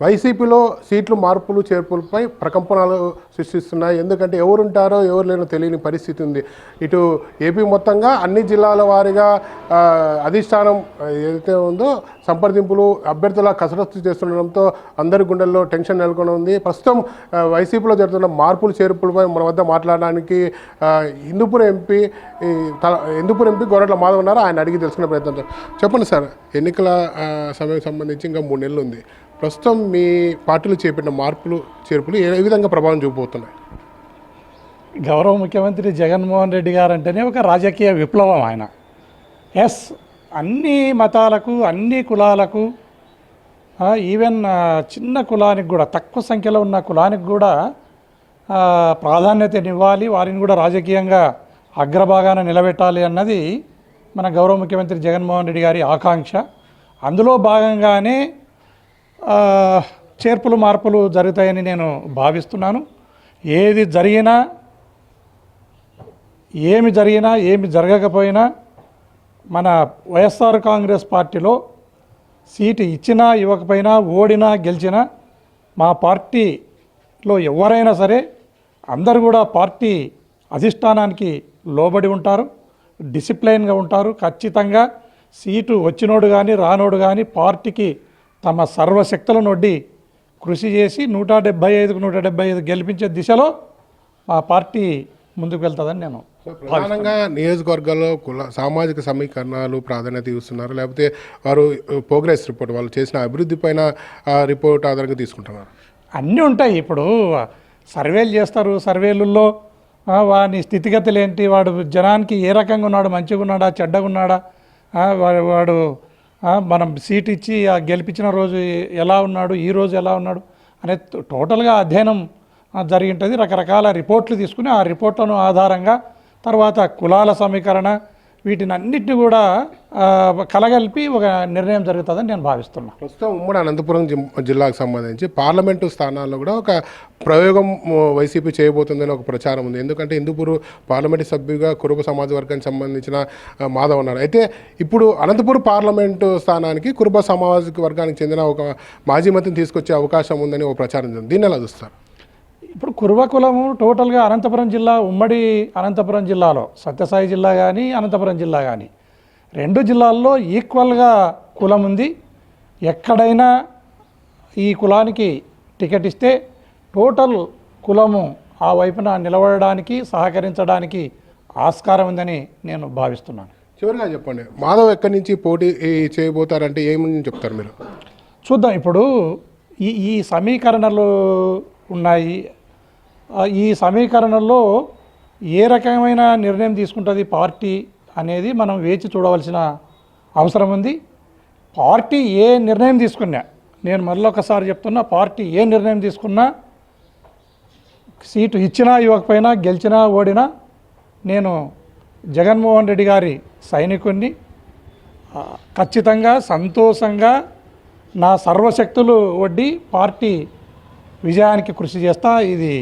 వైసీపీలో సీట్లు మార్పులు చేర్పులపై ప్రకంపనలు సృష్టిస్తున్నాయి. ఎందుకంటే ఎవరుంటారో ఎవరు లేనో తెలియని పరిస్థితి ఉంది. ఇటు ఏపీ మొత్తంగా అన్ని జిల్లాల వారీగా అధిష్టానం ఏదైతే ఉందో సంప్రదింపులు అభ్యర్థుల కసరత్తు చేస్తుండడంతో అందరి గుండెల్లో టెన్షన్ నెలకొని ఉంది. ప్రస్తుతం వైసీపీలో జరుగుతున్న మార్పులు చేర్పులపై మన వద్ద మాట్లాడడానికి ఆ, ఎంపీ తల ఇందుపూర్ ఎంపీ గొర్రెట్ల మాధవ్ ఉన్నారు ఆయన అడిగి తెలుసుకునే ప్రయత్నం చెప్పండి సార్ ఎన్నికల సమయం సంబంధించి ఇంకా మూడు నెలలు ఉంది. ప్రస్తుతం మీ పార్టీలు చేపట్టిన మార్పులు చేర్పులు ఏ విధంగా ప్రభావం చూపబోతున్నాయి? గౌరవ ముఖ్యమంత్రి జగన్మోహన్ రెడ్డి గారు అంటేనే ఒక రాజకీయ విప్లవం ఆయన. ఎస్ అన్ని మతాలకు అన్ని కులాలకు ఈవెన్ చిన్న కులానికి కూడా తక్కువ సంఖ్యలో ఉన్న కులానికి కూడా ప్రాధాన్యతనివ్వాలి వారిని కూడా రాజకీయంగా అగ్రభాగాన నిలబెట్టాలి అన్నది మన గౌరవ ముఖ్యమంత్రి జగన్మోహన్ రెడ్డి గారి ఆకాంక్ష. అందులో భాగంగానే చేర్పులు మార్పులు జరుగుతాయని నేను భావిస్తున్నాను. ఏది జరిగినా ఏమి జరిగినా ఏమి జరగకపోయినా మన వైఎస్ఆర్ కాంగ్రెస్ పార్టీలో సీటు ఇచ్చినా ఇవ్వకపోయినా ఓడినా గెలిచినా మా పార్టీలో ఎవరైనా సరే అందరు కూడా పార్టీ అధిష్టానానికి లోబడి ఉంటారు డిసిప్లైన్గా ఉంటారు. ఖచ్చితంగా సీటు వచ్చినోడు కానీ రానోడు కానీ పార్టీకి తమ సర్వశక్తులను వడ్డి కృషి చేసి నూట డెబ్బై ఐదుకు నూట డెబ్బై ఐదు గెలిపించే దిశలో మా పార్టీ ముందుకు వెళ్తుందని నేను ప్రధానంగా నియోజకవర్గాల్లో కుల సామాజిక సమీకరణాలు ప్రాధాన్యత ఇస్తున్నారు. లేకపోతే వారు ప్రోగ్రెస్ రిపోర్ట్ వాళ్ళు చేసిన అభివృద్ధి పైన రిపోర్ట్ ఆధారంగా తీసుకుంటున్నారు. అన్నీ ఉంటాయి. ఇప్పుడు సర్వేలు చేస్తారు. సర్వేలలో ఆ, వాని స్థితిగతులు ఏంటి? వాడు జనానికి ఏ రకంగా ఉన్నాడు? మంచిగా ఉన్నాడా? చెడ్డగా ఉన్నాడా? వాడు మనం సీట్ ఇచ్చి ఆ గెలిపించిన రోజు ఎలా ఉన్నాడు ఈ రోజు ఎలా ఉన్నాడు అనే టోటల్గా అధ్యయనం జరిగింటుంది రకరకాల రిపోర్ట్లు తీసుకుని ఆ రిపోర్ట్లను ఆధారంగా తర్వాత కులాల సమీకరణ వీటిని అన్నిటిని కూడా కలగలిపి ఒక నిర్ణయం జరుగుతుందని నేను భావిస్తున్నాను ప్రస్తుతం ఉమ్మడి అనంతపురం జిమ్- జిల్లాకు సంబంధించి పార్లమెంటు స్థానాల్లో కూడా ఒక ప్రయోగం వైసీపీ చేయబోతుందని ఒక ప్రచారం ఉంది. ఎందుకంటే ఇందుపూరు పార్లమెంటు సభ్యుగా కురుబ సమాజ వర్గానికి సంబంధించిన మాధవ్ ఉన్నారు అయితే ఇప్పుడు అనంతపురం పార్లమెంటు స్థానానికి కురుబ సమాజ వర్గానికి చెందిన ఒక మాజీ మంత్రిని తీసుకొచ్చే అవకాశం ఉందని ఒక ప్రచారం ఉంది దీన్ని ఎలా చూస్తారు? ఇప్పుడు కురువ కులము టోటల్గా అనంతపురం జిల్లా ఉమ్మడి అనంతపురం జిల్లాలో సత్యసాయి జిల్లా కానీ అనంతపురం జిల్లా కానీ రెండు జిల్లాల్లో ఈక్వల్గా కులం ఉంది. ఎక్కడైనా ఈ కులానికి టికెట్ ఇస్తే టోటల్ కులము ఆ వైపున నిలబడడానికి సహకరించడానికి ఆస్కారం ఉందని నేను భావిస్తున్నాను. చివరిగా చెప్పండి మాధవ్ ఎక్కడి నుంచి పోటీ చేయబోతారంటే ఏమని చెప్తారు మీరు? చూద్దాం ఇప్పుడు ఈ ఈ సమీకరణలు ఉన్నాయి. ఈ సమీకరణలో ఏ రకమైన నిర్ణయం తీసుకుంటుంది పార్టీ అనేది మనం వేచి చూడవలసిన అవసరం ఉంది. పార్టీ ఏ నిర్ణయం తీసుకున్నా నేను మళ్ళీ ఒకసారి చెప్తున్నా పార్టీ ఏ నిర్ణయం తీసుకున్నా సీటు ఇచ్చినా ఇవ్వకపోయినా గెలిచినా ఓడినా నేను జగన్మోహన్ రెడ్డి గారి సైనికుణ్ణి ఖచ్చితంగా సంతోషంగా నా సర్వశక్తులు వడ్డి పార్టీ విజయానికి కృషి చేస్తా ఇది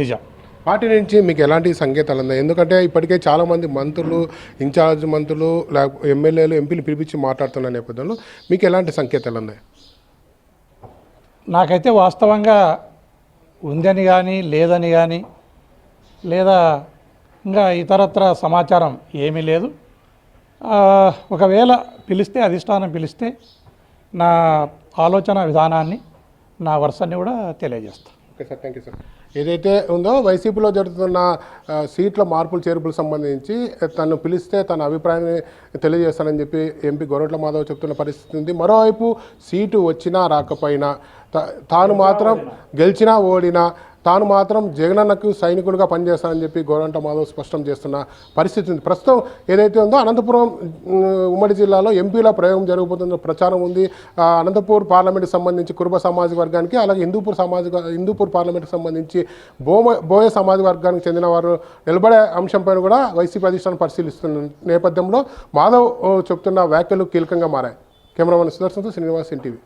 నిజం. పార్టీ నుంచి మీకు ఎలాంటి సంకేతాలు ఉన్నాయి? ఎందుకంటే ఇప్పటికే చాలామంది మంత్రులు ఇన్ఛార్జ్ మంత్రులు లేకపోతే ఎమ్మెల్యేలు ఎంపీలు పిలిపించి మాట్లాడుతున్న నేపథ్యంలో మీకు ఎలాంటి సంకేతాలు ఉన్నాయి? నాకైతే వాస్తవంగా ఉందని కానీ లేదని కానీ లేదా ఇంకా ఇతరత్ర సమాచారం ఏమీ లేదు. ఒకవేళ పిలిస్తే అధిష్టానం పిలిస్తే నా ఆలోచన విధానాన్ని నా వరుసని కూడా తెలియజేస్తాను okay sir thank you sir ఏదైతే ఉందో వైసీపీలో జరుగుతున్న సీట్ల మార్పులు చేర్పులకు సంబంధించి తను పిలిస్తే తన అభిప్రాయాన్ని తెలియజేస్తానని చెప్పి ఎంపీ గొరట్ల మాధవ్ చెప్తున్న పరిస్థితి ఉంది. మరోవైపు సీటు వచ్చినా రాకపోయినా తా- తాను మాత్రం గెలిచినా ఓడినా తాను మాత్రం జగనన్నకు సైనికులుగా పనిచేస్తానని చెప్పి గోరంట మాధవ్ స్పష్టం చేస్తున్న పరిస్థితి ఉంది. ప్రస్తుతం ఏదైతే ఉందో అనంతపురం ఉమ్మడి జిల్లాలో ఎంపీల ప్రయోగం జరగబోతున్న ప్రచారం ఉంది. అనంతపూర్ పార్లమెంట్కి సంబంధించి కురుబ సామాజిక వర్గానికి అలాగే హిందూపూర్ సామాజిక హిందూపూర్ పార్లమెంట్కి సంబంధించి బోమ బోయ సామాజిక వర్గానికి చెందిన వారు నిలబడే అంశంపైన కూడా వైసీపీ అధిష్టానం పరిశీలిస్తున్న నేపథ్యంలో మాధవ్ చెప్తున్న వ్యాఖ్యలు కీలకంగా మారాయి. కెమెరామన్ సుదర్శన్తో శ్రీనివాస్ ఎన్టీవీ.